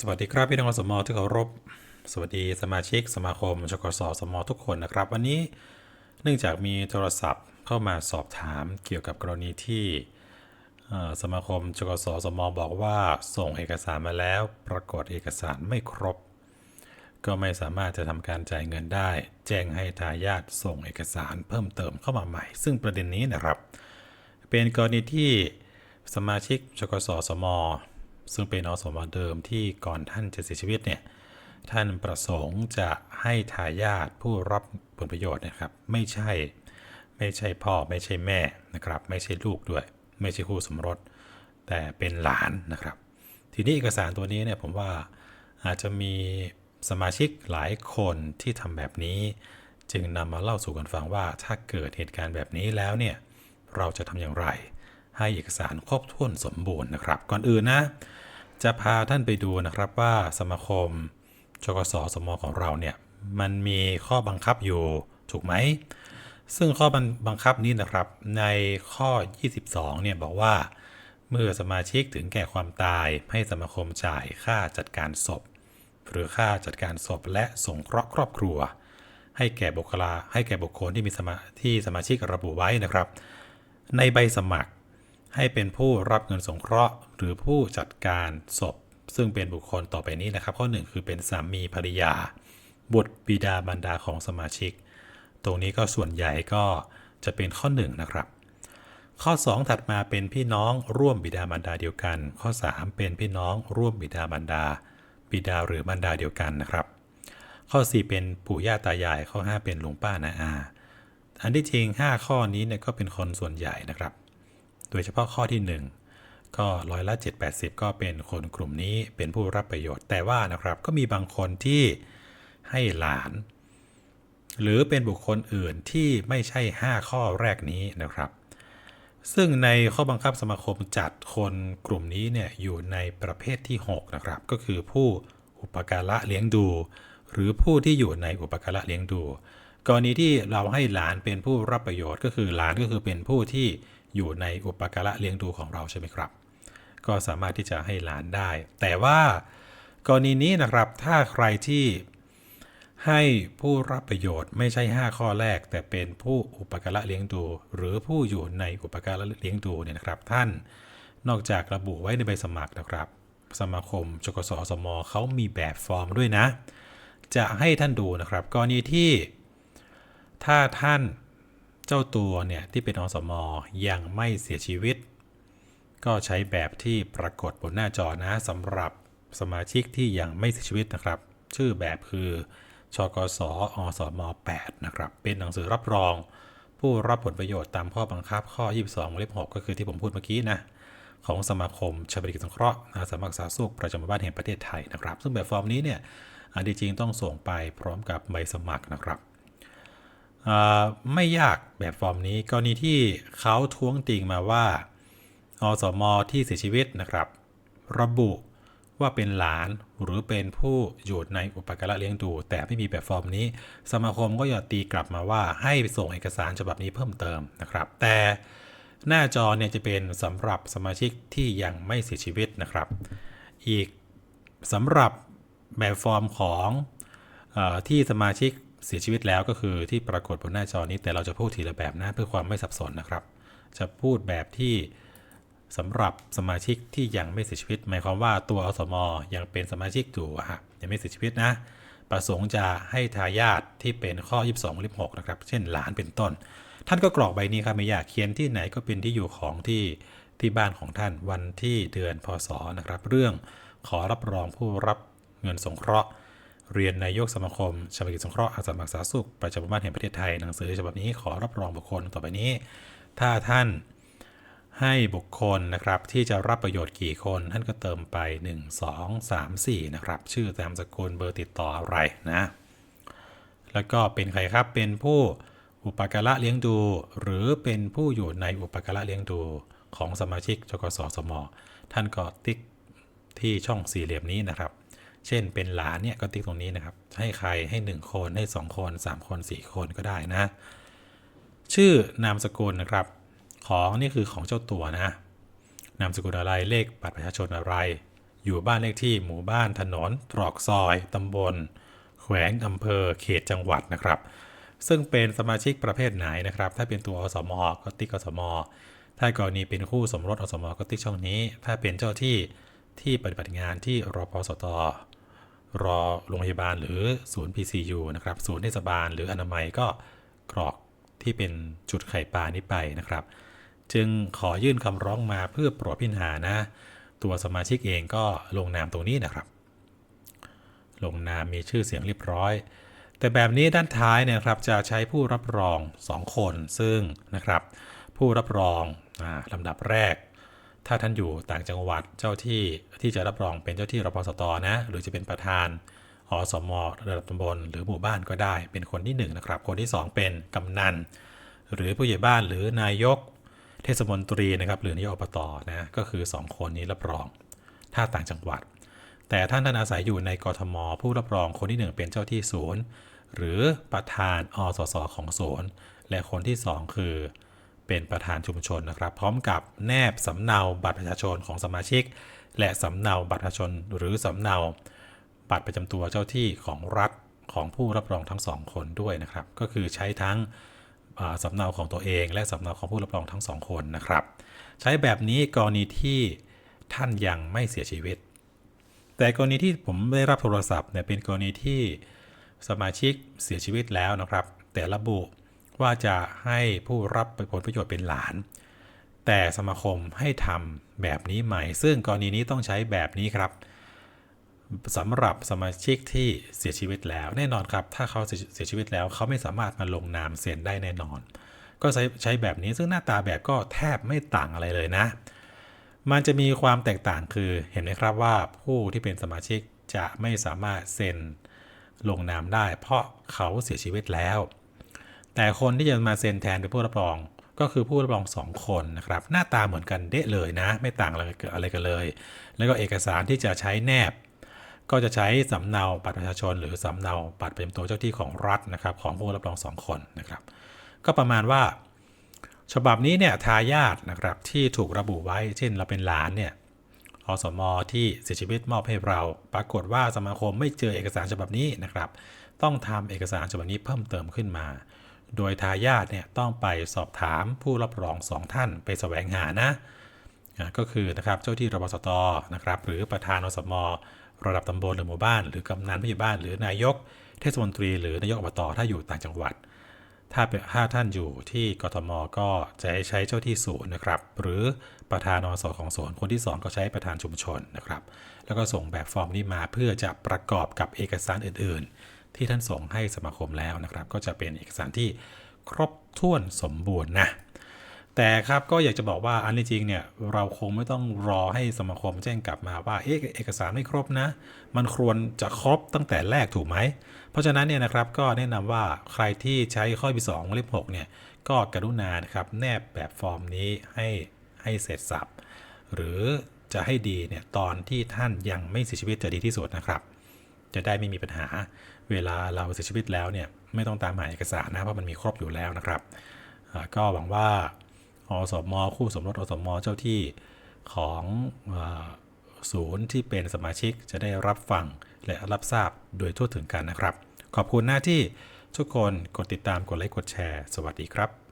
สวัสดีครับพี่น้องสมอที่เคารพ สวัสดีสมาชิกสมาคมชกสสมอทุกคนนะครับ วันนี้เนื่องจากมีโทรศัพท์เข้ามาสอบถามเกี่ยวกับกรณีที่สมาคมชกสสมอบอกว่าส่งเอกสารมาแล้ว ปรากฏเอกสารไม่ครบ ก็ไม่สามารถจะทำการจ่ายเงินได้ แจ้งให้ทายาทส่งเอกสารเพิ่มเติมเข้ามาใหม่ ซึ่งประเด็นนี้นะครับ เป็นกรณีที่สมาชิกชกสสมอ ซึ่งเป็นอสมเดิมที่ก่อนท่านจะเสียชีวิตเนี่ยท่านประสงค์จะให้ทายาทผู้รับผลประโยชน์นะครับ ไม่ใช่ ไม่ใช่พ่อไม่ใช่แม่นะครับ ไม่ใช่ลูกด้วย ไม่ใช่คู่สมรส แต่เป็นหลานนะครับ ทีนี้เอกสารตัวนี้เนี่ยผมว่าอาจจะมีสมาชิกหลายคนที่ทำแบบนี้ จึงนำมาเล่าสู่กันฟังว่าถ้าเกิดเหตุการณ์แบบนี้แล้วเนี่ยเราจะทำอย่างไร ให้เอกสารครบถ้วนสมบูรณ์นะครับ ก่อนอื่นนะ จะพาท่านไปดูนะครับว่าสมาคมชกสสมของเราเนี่ยมันมีข้อบังคับอยู่ถูกไหม ซึ่งข้อบังคับนี้นะครับในข้อ 22 เนี่ยบอกว่า เมื่อสมาชิกถึงแก่ความตายให้สมาคมจ่ายค่าจัดการศพ หรือค่าจัดการศพและสงเคราะห์ครอบครัว ให้แก่บุคลาให้แก่บุคคลที่มีสมาที่สมาชิกระบุไว้นะครับ ในใบสมัคร ให้เป็นผู้รับเงินสงเคราะห์ หรือผู้จัดการศพ ซึ่งเป็นบุคคลต่อไปนี้นะครับ ข้อหนึ่งคือเป็นสามีภรรยา บุตรบิดาบรรดาของสมาชิก ตรงนี้ก็ส่วนใหญ่ก็จะเป็นข้อหนึ่งนะครับ ข้อ 2 ถัดมาเป็นพี่น้องร่วมบิดามารดาเดียวกัน ข้อ 3 เป็นพี่น้องร่วมบิดามารดา บิดาหรือมารดาเดียวกันนะครับข้อ 4 เป็นปู่ย่าตายายข้อ 5 เป็นลุงป้านาอา อันที่จริง 5 ข้อนี้เนี่ยก็เป็นคนส่วนใหญ่นะครับ โดยเฉพาะข้อที่ 1 ก็ร้อยละ7-80 ก็เป็นคนกลุ่มนี้เป็นผู้รับประโยชน์ แต่ว่านะครับก็มีบางคนที่ให้หลาน หรือเป็นบุคคลอื่นที่ไม่ใช่ 5 ข้อแรกนี้นะครับ ซึ่งในข้อบังคับสมาคมจัดคนกลุ่มนี้เนี่ยอยู่ในประเภทที่ 6 นะครับ ก็คือผู้อุปการะเลี้ยงดู หรือผู้ที่อยู่ในอุปการะเลี้ยงดู กรณีที่เราให้หลานเป็นผู้รับประโยชน์ก็คือหลานก็คือเป็นผู้ที่ อยู่ในอุปการะเลี้ยงดูของเราใช่ไหมครับ ก็สามารถที่จะให้หลานได้ แต่ว่ากรณีนี้นะครับถ้าใครที่ให้ผู้รับประโยชน์ไม่ใช่ 5 ข้อแรก แต่เป็นผู้อุปการะเลี้ยงดู หรือผู้อยู่ในอุปการะเลี้ยงดูเนี่ยนะครับ ท่านนอกจากระบุไว้ในใบสมัครนะครับ สมาคมชกสสมเขามีแบบฟอร์มด้วยนะ จะให้ท่านดูนะครับ กรณีที่ถ้าท่าน เจ้าตัวเนี่ยที่เป็นอสมยังไม่เสียชีวิต ก็ใช้แบบที่ปรากฏบนหน้าจอนะสำหรับสมาชิกที่ยังไม่เสียชีวิตนะครับ ชื่อแบบคือชกสอสม 8 นะครับ เป็นหนังสือรับรอง ผู้รับผลประโยชน์ตามข้อบังคับข้อ 22วงเล็บ6ก็คือที่ผมพูดเมื่อกี้นะของสมาคมชาบริกิจสงเคราะห์สมัครสาสุขประจำหมู่บ้านแห่งประเทศไทยนะครับ ซึ่งแบบฟอร์มนี้เนี่ยอันที่จริงต้องส่งไปพร้อมกับใบสมัครนะครับ ไม่ยากแบบฟอร์มนี้กรณีที่เขาท้วงติงมาว่าอสมที่เสียชีวิตนะครับ ระบุว่าเป็นหลานหรือเป็นผู้อยู่ในอุปการะเลี้ยงดู แต่ไม่มีแบบฟอร์มนี้ สมาคมก็อย่าตีกลับมาว่าให้ส่งเอกสารฉบับนี้เพิ่มเติมนะครับ แต่หน้าจอเนี่ยจะเป็นสำหรับสมาชิกที่ยังไม่เสียชีวิตนะครับ อีกสำหรับแบบฟอร์มของออที่สมาชิก เสียชีวิตแล้วก็คือที่ปรากฏบนหน้าจอนี้แต่เราจะพูดทีละแบบนะเพื่อความไม่สับสนนะครับ จะพูดแบบที่สำหรับสมาชิกที่ยังไม่เสียชีวิต หมายความว่าตัวอสมอยังเป็นสมาชิกอยู่ฮะยังไม่เสียชีวิตนะ ประสงค์จะให้ทายาทที่เป็นข้อ 22วงเล็บ6นะครับ เช่นหลานเป็นต้น ท่านก็กรอกใบนี้ครับไม่ยากเขียนที่ไหนก็เป็นที่อยู่ของที่ที่บ้านของท่านวันที่เดือนพศนะครับ เรื่องขอรับรองผู้รับเงินสงเคราะห์ เรียนนายกสมาคมชาบกิจสงเคราะห์อาสาสมัครสาธารณสุขประจำหมู่บ้านแห่งประเทศไทยหนังสือฉบับนี้ขอรับรองบุคคลต่อไปนี้ ถ้าท่านให้บุคคลนะครับที่จะรับประโยชน์กี่คน ท่านก็เติมไป 1 2 3 4 นะครับ ชื่อนามสกุลเบอร์ติดต่ออะไรนะ แล้วก็เป็นใครครับเป็นผู้อุปการะเลี้ยงดู หรือเป็นผู้อยู่ในอุปการะเลี้ยงดูของสมาชิกจกสสม ท่านก็ติ๊กที่ช่องสี่เหลี่ยมนี้นะครับ เช่นเป็นหลานเนี่ยก็ติ๊กตรงนี้นะครับให้ใครให้ 1 คนให้ 2 คน 3 คน 4 คนก็ได้นะ ชื่อนามสกุลนะครับ ของนี่คือของเจ้าตัวนะ นามสกุลอะไรเลขบัตรประชาชนอะไร อยู่บ้านเลขที่หมู่บ้านถนนตรอกซอยตำบล แขวงอำเภอเขตจังหวัดนะครับ ซึ่งเป็นสมาชิกประเภทไหนนะครับ ถ้าเป็นตัวอสมอก็ติ๊กอสมอถ้ากรณีเป็นคู่สมรสอสมอก็ติ๊กช่องนี้ ถ้าเป็นเจ้าที่ที่ปฏิบัติงานที่รพสต รอโรงพยาบาลหรือศูนย์ PCU นะครับศูนย์เทศบาลหรืออนามัยก็กรอกที่เป็นจุดไข่ปลานี้ไปนะครับ จึงขอยื่นคำร้องมาเพื่อโปรดพิจารณานะ ตัวสมาชิกเองก็ลงนามตรงนี้นะครับ ลงนามมีชื่อเสียงเรียบร้อย แต่แบบนี้ด้านท้ายเนี่ยครับจะใช้ผู้รับรอง 2 คนซึ่งนะครับ ผู้รับรองอลำดับแรก ถ้าท่านอยู่ต่างจังหวัดเจ้าที่ที่จะรับรองเป็นเจ้าที่รพสตนะ หรือจะเป็นประธานอสมระดับตำบลหรือหมู่บ้านก็ได้ เป็นคนที่1นะครับ คนที่ 2 เป็นกำนัน หรือผู้ใหญ่บ้านหรือนายกเทศมนตรีนะครับหรือนายกอบตนะก็คือ 2 คนนี้รับรอง ถ้าต่างจังหวัด แต่ท่านท่านอาศัยอยู่ในกทม ผู้รับรองคนที่ 1 เป็นเจ้าที่ศูนย์หรือประธานอสสของศูนย์และคนที่ 2 คือ เป็นประธานชุมชนนะครับ พร้อมกับแนบสำเนาบัตรประชาชนของสมาชิก และสำเนาบัตรประชาชน หรือสำเนาบัตรประจำตัวเจ้าที่ของรัฐของผู้รับรองทั้งสองคนด้วยนะครับ ก็คือใช้ทั้งสำเนาของตัวเอง และสำเนาของผู้รับรองทั้งสองคนนะครับ ใช้แบบนี้กรณีที่ท่านยังไม่เสียชีวิต แต่กรณีที่ผมได้รับโทรศัพท์เนี่ยเป็นกรณีที่สมาชิกเสียชีวิตแล้วนะครับ แต่ระบุ ว่าจะให้ผู้รับผลประโยชน์เป็นหลาน แต่สมาคมให้ทำแบบนี้ใหม่ ซึ่งกรณีนี้ต้องใช้แบบนี้ครับสำหรับสมาชิกที่เสียชีวิตแล้วแน่นอนครับ ถ้าเขาเสียชีวิตแล้วเขาไม่สามารถมาลงนามเซ็นได้แน่นอน ก็ใช้ใช้แบบนี้ซึ่งหน้าตาแบบก็แทบไม่ต่างอะไรเลยนะ มันจะมีความแตกต่างคือเห็นไหมครับว่าผู้ที่เป็นสมาชิกจะไม่สามารถเซ็นลงนามได้ เพราะเขาเสียชีวิตแล้ว แต่คนที่จะมาเซ็นแทนเป็นผู้รับรองก็คือผู้รับรองสองคนนะครับ หน้าตาเหมือนกันเดะเลยนะ ไม่ต่างอะไรกันเลย แล้วก็เอกสารที่จะใช้แนบ ก็จะใช้สำเนาบัตรประชาชน หรือสำเนาบัตรประจำตัวเจ้าที่ของรัฐนะครับ ของผู้รับรองสองคนนะครับ ก็ประมาณว่า ฉบับนี้เนี่ยทายาทนะครับที่ถูกระบุไว้เช่นเราเป็นหลานเนี่ยอสมอที่เสียชีวิตมอบให้เรา ปรากฏว่าสมาคมไม่เจอเอกสารฉบับนี้นะครับ ต้องทำเอกสารฉบับนี้เพิ่มเติมขึ้นมา โดยทายาทเนี่ยต้องไปสอบถามผู้รับรองสองท่านไปแสวงหานะก็คือนะครับเจ้าที่รปสตนะครับหรือประธานอสมระดับตำบลหรือหมู่บ้าน หรือกำนันผู้ใหญ่บ้านหรือนายก เทศมนตรี หรือนายกอบตถ้าอยู่ต่างจังหวัด ถ้าเป็นถ้าท่านอยู่ที่กทมก็จะให้ใช้เจ้าที่ศูนย์นะครับ หรือประธานอสของศูนย์คนที่ 2 ก็ใช้ประธานชุมชนนะครับ แล้วก็ส่งแบบฟอร์มนี้มาเพื่อจะประกอบกับเอกสารอื่นๆ ที่ท่านส่งให้สมาคมแล้วนะครับ ก็จะเป็นเอกสารที่ครบถ้วนสมบูรณ์นะแต่ครับก็อยากจะบอกว่าอันที่จริงเนี่ยเราคงไม่ต้องรอให้สมาคมแจ้งกลับมาว่าเอ๊ะเอกสารไม่ครบนะ มันควรจะครบตั้งแต่แรกถูกไหม เพราะฉะนั้นเนี่ยนะครับก็แนะนำว่าใครที่ใช้ข้อที่2วงเล็บ6เนี่ยก็กรุณานะครับแนบแบบฟอร์มนี้ให้ให้เสร็จสับหรือจะให้ดีเนี่ยตอนที่ท่านยังไม่เสียชีวิตจะดีที่สุดนะครับ จะได้ไม่มีปัญหา เวลาเราเสียชีวิตแล้วเนี่ยไม่ต้องตามหาเอกสารนะเพราะมันมีครบอยู่แล้วนะครับ ก็หวังว่าอสมคู่สมรสอสมเจ้าที่ของศูนย์ที่เป็นสมาชิกจะได้รับฟังและรับทราบโดยทั่วถึงกันนะครับ ขอบคุณหน้าที่ทุกคนกดติดตามกดไลค์กดแชร์ สวัสดีครับ